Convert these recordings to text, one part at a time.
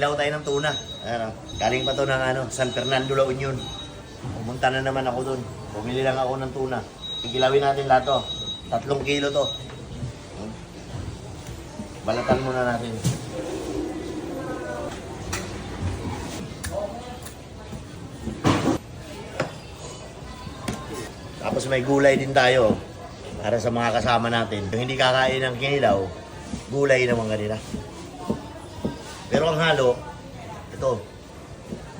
Kilaw tayo ng tuna. Ano, galing pa to ng ano, San Fernando, La Union. Pumunta na naman ako doon. Bumili lang ako ng tuna. Kikilawin natin lahat to. Tatlong kilo to. Balatan muna natin. Tapos may gulay din tayo para sa mga kasama natin. Yung hindi kakain ng kinilaw, gulay naman kanila. Pero ang halo, ito,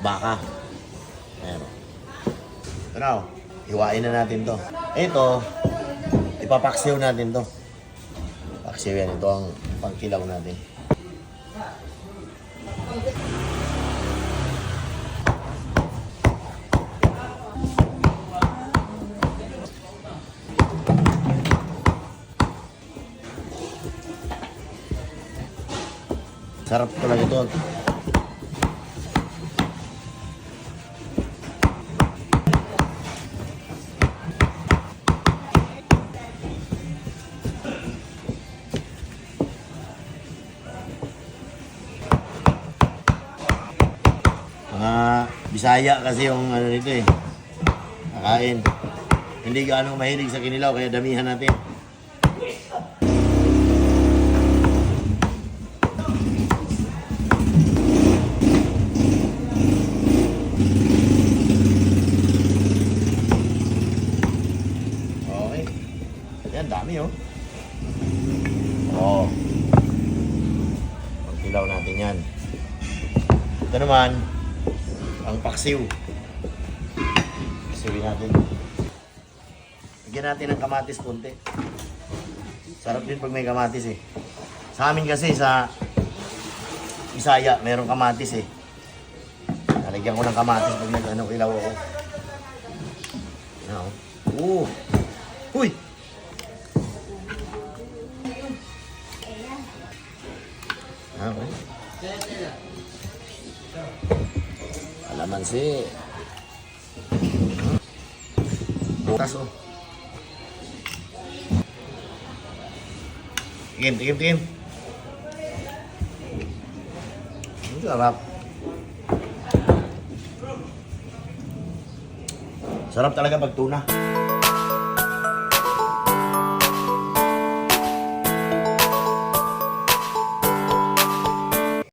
baka. Ayan. Ano, hiwain na natin to. Ito, ipapaksiw natin to. Paksiw yan, ito ang pangkilaw natin. Sarap talaga ito. Mga Bisaya kasi yung ano nito eh. Nakain. Hindi gaano mahilig sa kinilaw kaya damihan natin. Dami oh. Oo. Pagkilaw natin yan. Ito naman, ang paksiw. Paksiwin natin. Bigyan natin ng kamatis konti. Sarap din pag may kamatis eh. Sa amin kasi sa Bisaya, merong kamatis eh. Nalagyan ko ng kamatis pag nag ano, ilaw ako. Ano? Oo. Uy! Okay. Alamansi. Bukas oh. Tigim, tigim, tigim. Ang sarap. Sarap talaga pag tuna.